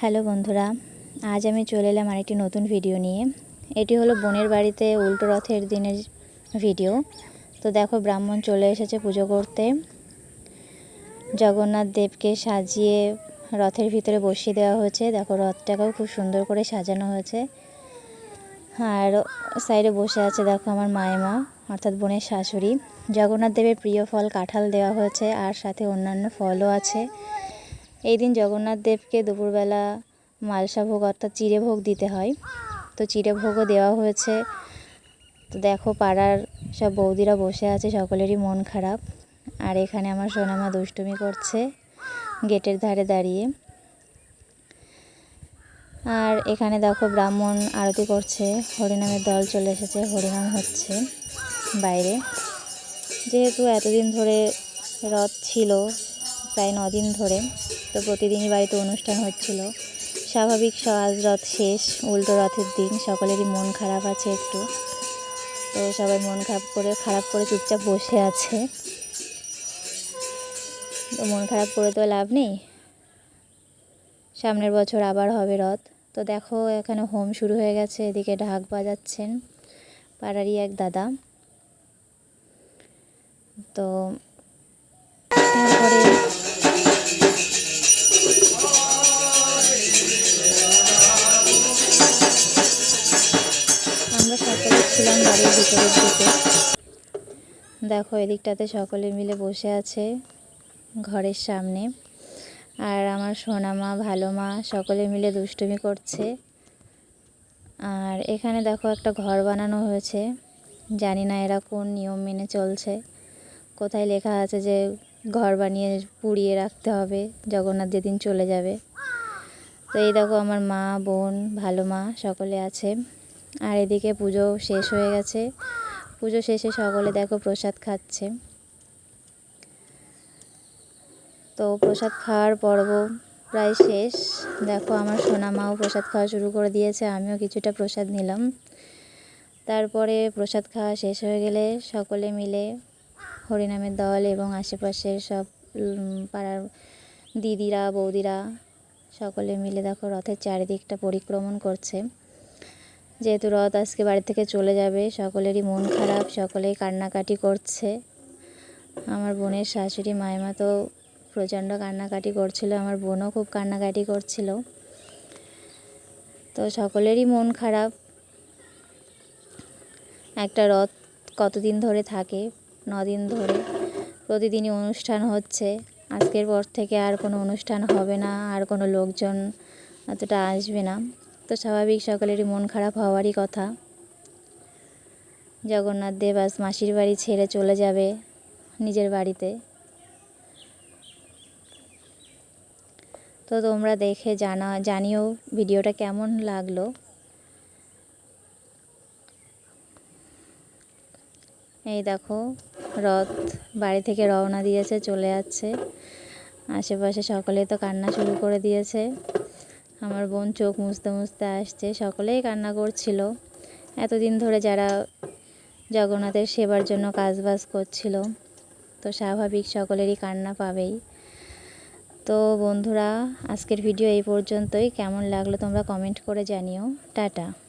Hello বন্ধুরা, আজ আমি চলে এলাম আরেকটি নতুন ভিডিও নিয়ে। এটি হলো বোনের বাড়িতে উল্টো রথের দিনের ভিডিও। তো দেখো, ব্রাহ্মণ চলে এসেছে পুজো করতে। জগন্নাথ দেবকে সাজিয়ে রথের ভিতরে বসিয়ে দেওয়া হয়েছে। দেখো, রথটাকেও খুব সুন্দর করে সাজানো হয়েছে। আর সাইডে বসে আছে, দেখো, আমার মায়েমা, অর্থাৎ বোনের শাশুড়ি। জগন্নাথ দেবের প্রিয় ফল কাঁঠাল দেওয়া হয়েছে, আর সাথে অন্যান্য ফলও আছে। এই দিন জগন্নাথ দেবকে দুপুরবেলা মালসা ভোগ অর্থাৎ চিড়ে ভোগ দিতে হয়। তো চিড়ে ভোগও দেওয়া হয়েছে। তো দেখো পাড়ার সব বৌদিরা বসে আছে, সকলেরই মন খারাপ। আর এখানে আমার সোনামা দুষ্টুমি করছে গেটের ধারে দাঁড়িয়ে। আর এখানে দেখো ব্রাহ্মণ আরতি করছে, হরিনামের দল চলে এসেছে, হরিনাম হচ্ছে বাইরে। যেহেতু এতদিন ধরে রথ ছিল, প্রায় দিন ধরে তো প্রতিদিনই বাড়িতে অনুষ্ঠান হচ্ছিল। স্বাভাবিক আজ রথ শেষ, উল্টো রথের দিন, সকলেরই মন খারাপ আছে একটু। তো সবাই মন খারাপ করে খারাপ করে চুপচাপ বসে আছে। তো মন খারাপ করে তো লাভ নেই। সামনের বছর আবার হবে রথ। তো দেখো, এখানে হোম শুরু হয়ে গেছে, এদিকে ঢাক বাজাচ্ছেন পাড়ারই এক দাদা। তো ছিলাম বাড়ির ভিতরের দিকে। দেখো, এদিকটাতে সকলে মিলে বসে আছে ঘরের সামনে। আর আমার সোনা মা ভালো মা সকলে মিলে দুষ্টুমি করছে। আর এখানে দেখো, একটা ঘর বানানো হয়েছে। জানি না এরা কোন নিয়ম মেনে চলছে। কোথায় লেখা আছে যে, ঘর বানিয়ে পুড়িয়ে রাখতে হবে, জগন্নাথ যেদিন চলে যাবে। তো এই দেখো, আমার মা, বোন ভালো মা সকলে আছে। আর এদিকে পুজো শেষ হয়ে গেছে। পুজো শেষে সকলে দেখো প্রসাদ খাচ্ছে। তো প্রসাদ খাওয়ার পর্ব প্রায় শেষ। দেখো আমার সোনা মাও প্রসাদ খাওয়া শুরু করে দিয়েছে, আমিও কিছুটা প্রসাদ নিলাম। তারপরে প্রসাদ খাওয়া শেষ হয়ে গেলে সকলে মিলে হরিনামের দল এবং আশেপাশের সব পাড়ার দিদিরা, বৌদিরা সকলে মিলে দেখো রথের চারিদিকটা পরিক্রমণ করছে। যেহেতু রথ আজকে বাড়ি থেকে চলে যাবে, সকলেরই মন খারাপ, সকলেই কান্নাকাটি করছে। আমার বোনের শাশুড়ি, মায়মা তো প্রচণ্ড কান্নাকাটি করছিল, আমার বোনও খুব কান্নাকাটি করছিল। তো সকলেরই মন খারাপ। একটা রথ কতদিন ধরে থাকে? দিন ধরে প্রতিদিনই অনুষ্ঠান হচ্ছে। আজকের পর থেকে আর কোনো অনুষ্ঠান হবে না, আর কোনো লোকজন অতটা আসবে না। তো স্বাভাবিক সকলেরই মন খারাপ হওয়ারই কথা। জগন্নাথ দেব আজ মাসির বাড়ি ছেড়ে চলে যাবে নিজের বাড়িতে। তো তোমরা দেখে জানা, জানিও ভিডিওটা কেমন লাগল। এই দেখো, রথ বাড়ি থেকে রওনা দিয়েছে, চলে যাচ্ছে। আশেপাশে সকলে তো কান্না শুরু করে দিয়েছে। আমার বোন চোখ মুছতে মুছতে আসছে, সকলেই কান্না করছিল। এতদিন ধরে যারা জগন্নাথের সেবার জন্য কাজবাজ করছিল, তো স্বাভাবিক সকলেরই কান্না পাবেই। তো বন্ধুরা, আজকের ভিডিও এই পর্যন্তই। কেমন লাগল তোমরা কমেন্ট করে জানিও। টাটা।